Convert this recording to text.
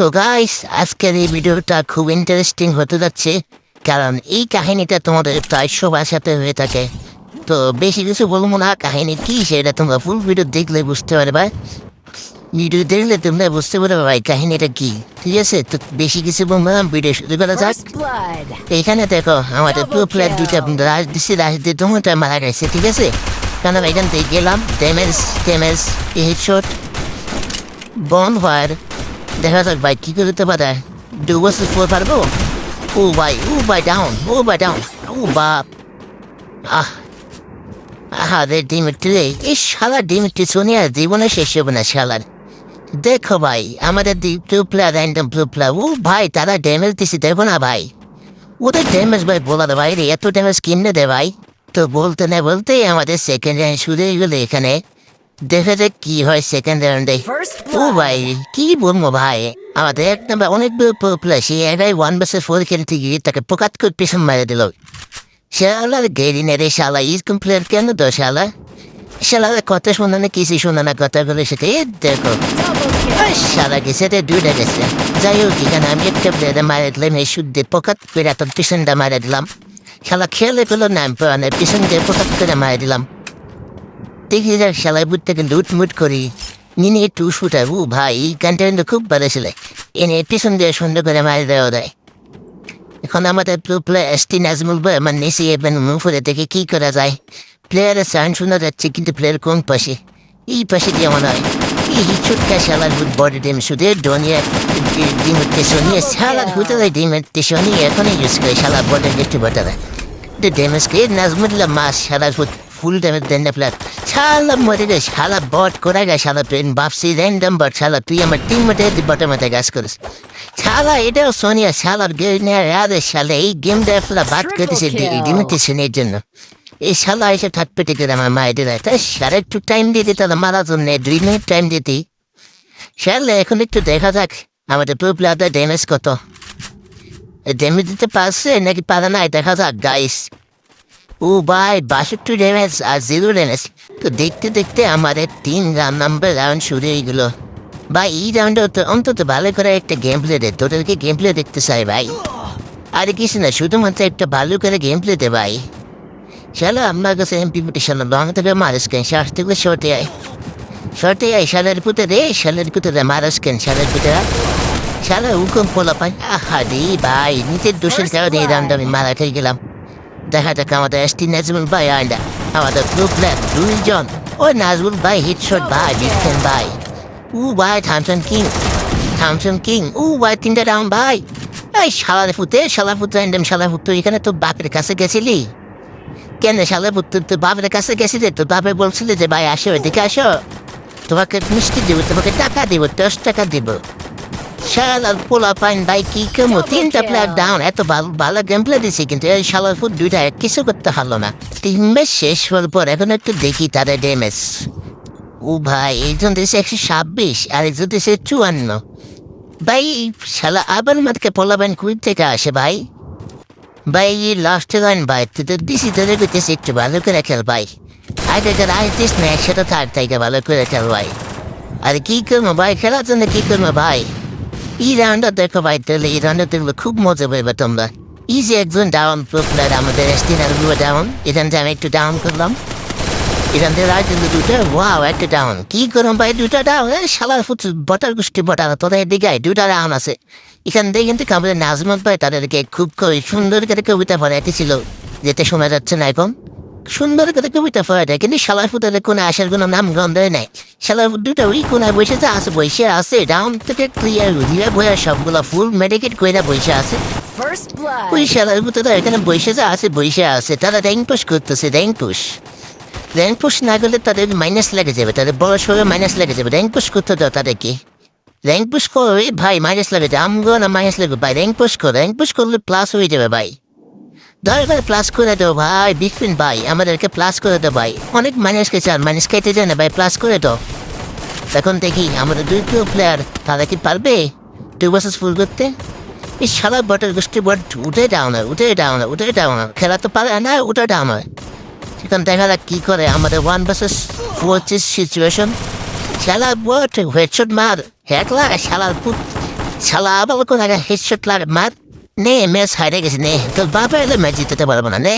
তো গাইস আজকের এই ভিডিওটা খুব ইন্টারেস্টিং হতে যাচ্ছে কারণ এই কাহিনীটা তোমাদের প্রায় সবার সাথে হয়ে থাকে। তো বেশি কিছু বলব না কাহিনী কি সেটা তোমরা ফুল ভিডিও দেখলে বুঝতে পারবে। ভিডিও দেখলে তোমরা বুঝতে পারবে ভাই কাহিনীটা কি ঠিক আছে? তো বেশি কিছু বলব না ভিডিও শুরু করা যাক। এখানে দেখো আমাদের প্রো প্লেয়ার দুইটা. রাজ দিচ্ছি রাজ দিয়ে দুটা মারা গেছে ঠিক আছে? কারণ এখান থেকে গেলাম damage damage headshot bonfire দেখা যাক ভাই, কী করতে পারে। দু বছর পর পারব? ও ভাই ও ভাই ডাউন ও ভাই ডাউন ও বাপ। আহ আহা রে ডিমিট্রি রে, এই শালা ডিমিট্রি সোনিয়া জীবনে শেষ হবে না শালার। দেখো ভাই, আমাদের ব্লু প্লেয়ার র্যান্ডম প্লেয়ার ও ভাই, তারা ড্যামেজ দিছে, দেখো না ভাই। ওদের ড্যামেজ ভাই বলার বাইরে, এত ড্যামেজ কিনে দে ভাই। তো বলতে না বলতেই আমাদের সেকেন্ড রাউন্ড শুরু হয়ে গেলো এখানে। দেখা যাক কি হয় সেকেন্ড রাউন্ডে ও ভাই কি বলব ভাই? আমাদের এক নম্বর অনেক প্লেয়ার সে একাই ওয়ান বাসে ফোর খেলতে গিয়ে তাকে পোকাত করে পিছন মারে দিল। শালার গেরি নে রে শালা ইজ কমপ্লেয়ার কেন তো শালা? শালার কথা শোনা না কিছু শোনা না কথা বলে সেটা দেখো। শালা গেছে রে দুইটা গেছে। যাই হোক এখানে আমি একটা প্লেয়ারে মারা দিলাম এই শুদ্ধে পকাত করে তোর পিছনটা মারা দিলাম। শালা খেলে পেল না পিছন দিয়ে পকাত করে মারা দিলাম। দেখি যাক শালায় বুট থেকে লুট মুট করি। নিনে একটু শুটা ও ভাই, এই গানটা কিন্তু খুব ভালো ছিল। এনে পিছন দিয়ে সুন্দর করে মারি দেওয়া দেয় এখন আমাদের প্লে এসটি নাজমুল ভাই, আমার নিচে এবার মুফরে দেখে কি করা যায়। প্লেয়ারের সাউন্ড শোনা যাচ্ছে, কিন্তু প্লেয়ার কোন পাশে? এই পাশে দিয়ে মনে হয়, এই ছোটকা শালার বুট বডি ডিম শুধু ডোনিয়া ডনিয়া ডিমের শনিয়ে শালার হুতলে ডিমের শনিয়ে এখনই ইউজ করে শালার বডি একটু বটারে ড্যামেজ কে নাজমুল্লাহ মাস, শালার ফুট ফুল ড্যামেজ দেন না প্লেয়ার শালা মরে রে শালা বট করে গে শালা পেন বাপসি র্যান্ডম বট শালা তুই আমার টিম মধ্যে বটে মধ্যে গাছ করিস শালা এটাও সোনিয়া শালার গেম আরে শালা এই গেমটা আপনারা বাদ করতেছে ডিমিটেশনের জন্য এই শালা এসে থাকপেটে করে আমার মায়ের দিলে সারা একটু টাইম দিয়ে দিতে মারার জন্য দুই মিনিট টাইম দিতি শালা এখন একটু দেখা যাক আমাদের পুরো ড্যামেজ কত ড্যামেজ দিতে পারছে নাকি পারে না দেখা যাক গাইস ও ভাই বাষট্টি ড্যামেজ আর জিরো ড্যামেজ তো দেখতে দেখতে আমাদের তিন রাউন্ড নাম্বার রাউন্ড শুরু হয়ে গেলো। ভাই এই রাউন্ডে তো অন্তত ভালো করে একটা গেম প্লে দে তোদেরকে গেম প্লে দেখতে চাই ভাই। আর কিছু না শুধুমাত্র একটা ভালো করে গেম প্লে দে ভাই। চলো আমার কাছে এমপিপিটেশন লং থেকে মারিস কেন শ্বাস থেকে শর্টে আয় শর্টে আয় শালের পুতে রে শালের পুতে রে মারিস কেন শালের পুতে শালা হুকুম পোলা পাই আহা রে ভাই নিজের দোষের কারণে এই রাউন্ড আমি মারা খেয়ে গেলাম। দেখা যাক আমাদের এসটি নাজমুল ভাই আইলা। আমাদের গ্রুপ প্ল্যান দুইজন। ও নাজমুল ভাই হিটশট ভাই বিটকেন ভাই। উ ভাই থামসন কিং। থামসন কিং। উ ভাই, তিনটা রাউন্ড ভাই। এই শালার ফুটে শালা ফুটে এন্ডেম শালা ফুটে এখানে তো বাপের কাছে গেছিলি? কেন শালা ফুটে তোর বাপের কাছে গেছিলি? তোর বাপে বলছিলে যে, ভাই, আসো, এদিকে আসো। তোমাকে মিষ্টি দিব, তোমাকে টাকা দিব, দশ টাকা দিব। শালার পোলা পাইন ভাই কি কেমন তিনটা প্লেয়ার ডাউন এত ভালো গেম প্লে দিছে কিন্তু এই শালার ফুট দুইটা কিছু করতে পারল না তিন ম্যাচ শেষ হওয়ার পর এখন একটু দেখি তাদের ড্যামেজ ও ভাই একজন দিয়েছে একশো ছাব্বিশ আর একজন দিয়েছে চুয়ান্ন ভাই শালা আবার মাতকে পোলাবেন কুইট থেকে আসে ভাই ভাই লাস্ট লাইন ভাই তুই তো দিছি ধরে পেতেছি একটু ভালো করে খেল ভাই আগে যারা আসতিস না একসাথে থাক থেকে ভালো করে খেল ভাই আর কি করব ভাই খেলার জন্য কি করব ভাই এই রাউন্ডটা দেখো ভাই তাহলে এই রাউন্ডটা দেখলে খুব মজা পাবে তোমরা এই যে একজন ডাউন প্রোপ্লার আমাদের এস্টিনার ডাউন এখান থেকে আমি একটু ডাউন করলাম এখান থেকে রাইট কিন্তু দুটো ওয়াও একটা ডাউন কি করলাম ভাই দুটো ডাউন শালার ফুট বটার গোষ্ঠী বটার তোদের এদিকে দুটা ডাউন আছে এখান থেকে কিন্তু আমাদের নাজমত ভাই তাদেরকে খুব সুন্দর করে কবিতা পড়াইতে ছিল যেতে শোনা যাচ্ছে না এখন সুন্দর করে কবিতা পড়াইতে কিন্তু শালার ফুটের কোনো আসার কোনো নাম গন্ধই নাই। শালার ফুট দুটো ওই কোনায় বসে আছে বসে আছে। ডাউন থেকে ক্লিয়ার দিয়ে বইয়া সবগুলো ফুল মেডিকেট কইরা বসে আছে। ওই শালার ফুটেরা এখানে বসে যে আছে বসে আছে। তারা র্যাঙ্ক পুশ করতেছে র্যাঙ্ক পুশ। র্যাঙ্ক পুশ না করলে তাদের মাইনাস লেগে যাবে তাদের বড় সড়ো মাইনাস লেগে যাবে। র্যাঙ্ক পুশ করতে দাও তাদেরকে। র্যাঙ্ক পুশ করে ভাই মাইনাস লাগে আমগো না মাইনাস লাগবে ভাই র্যাঙ্ক পুশ করো র্যাঙ্ক পুশ করলে প্লাস হয়ে যাবে ভাই। দয়া করে প্লাস করে দাও ভাই বিগফিন ভাই, আমাদেরকে প্লাস করে দাও ভাই। অনেক আর মাইনাস কেটে যায় না ভাই প্লাস করে দাও। এখন দেখি আমাদের দুই প্রিয় প্লেয়ার তারা কি পারবে? টু বছর ফুল করতে? এই সারা বটের গোষ্ঠী বট, উঠে দাও না, উঠে না, উঠে দাও না। খেলা তো পারে না, উঠে দাও না। সেখানে দেখা যাক কী করে আমাদের ওয়ান ভার্সেস ফোর সিচুয়েশন শালা বট হেডশট মার হেডলা শালার পুত, শালা আবার কোন হেডশট লাগে মার। নে ম্যাচ হারে গেছে নে তোর এলে ম্যাচ জিততে পারব না নে